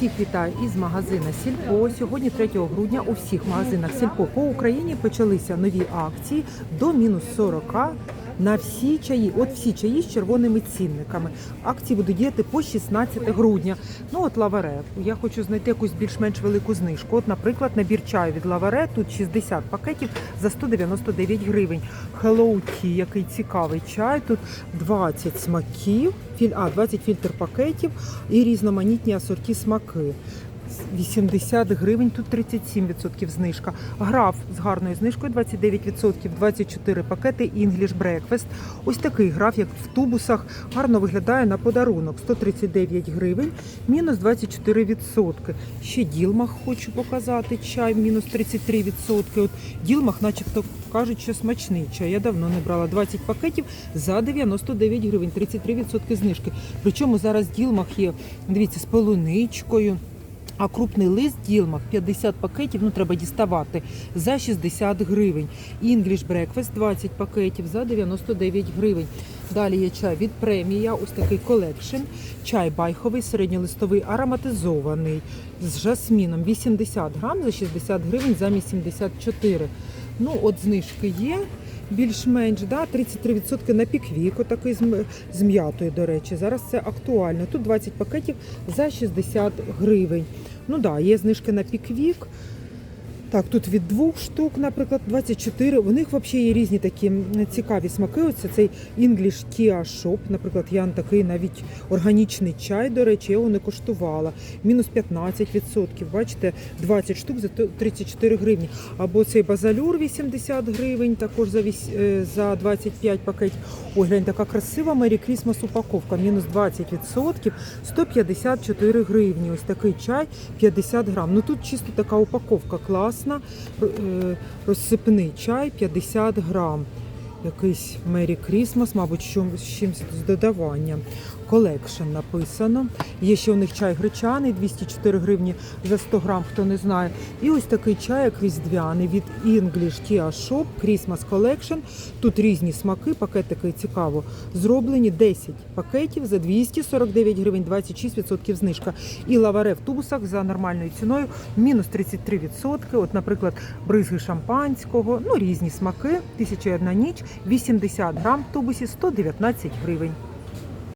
Всіх вітаю із магазина Сільпо. Сьогодні 3 грудня у всіх магазинах Сільпо по Україні почалися нові акції до мінус 40 на всі чаї. От всі чаї з червоними цінниками. Акції будуть діяти по 16 грудня. Ну от лаваре. Я хочу знайти якусь більш-менш велику знижку. От, наприклад, набір чаю від лаваре. Тут 60 пакетів за 199 гривень. Hello Tea, який цікавий чай. Тут 20 смаків, а 20 фільтр пакетів і різноманітні асорті смаки. 80 гривень, тут 37% знижка. Граф з гарною знижкою 29%, 24 пакети English Breakfast. Ось такий граф, як в тубусах, гарно виглядає на подарунок. 139 гривень, мінус 24%. Ще ділмах хочу показати, чай, мінус 33%. От ділмах, начебто, кажуть, що смачний чай. Я давно не брала 20 пакетів за 99 гривень, 33% знижки. Причому зараз ділмах є, дивіться, з полуничкою. А крупний лист ділмах 50 пакетів, ну треба діставати за 60 гривень. English Breakfast 20 пакетів за 99 гривень. Далі є чай від премія, ось такий колекшн. Чай байховий, середньолистовий, ароматизований з жасміном 80 грам за 60 гривень замість 74. Ну, от знижки є. Більш-менш, да, 33% на піквік, м- з м'ятою, до речі. Зараз це актуально. Тут 20 пакетів за 60 гривень. Ну так, да, є знижки на піквік. Так, тут від двох штук, наприклад, 24. У них взагалі є різні такі цікаві смаки. Оце цей English Tea Shop. Наприклад, я такий навіть органічний чай, до речі, його не коштувала. Мінус 15%. Бачите, 20 штук за 34 гривні. Або цей базалюр 80 гривень, також за, е, за 25 пакетів. Ой, глянь, така красива Merry Christmas упаковка. Мінус 20%, 154 гривні. Ось такий чай 50 грам. Ну тут чисто така упаковка класна. Е, Розсипний чай 50 грам. Якийсь Merry Christmas, мабуть, з чимось з додаванням. Колекшн написано. Є ще у них чай гречаний, 204 гривні за 100 грам, хто не знає. І ось такий чай, як різдвяний від English Tea Shop Christmas Collection. Тут різні смаки, пакетики цікаво зроблені. 10 пакетів за 249 гривень, 26% знижка. І лаваре в тубусах за нормальною ціною мінус 33%. От, наприклад, бризги шампанського, ну різні смаки, 1001 ніч, 80 грам в тубусі 119 гривень.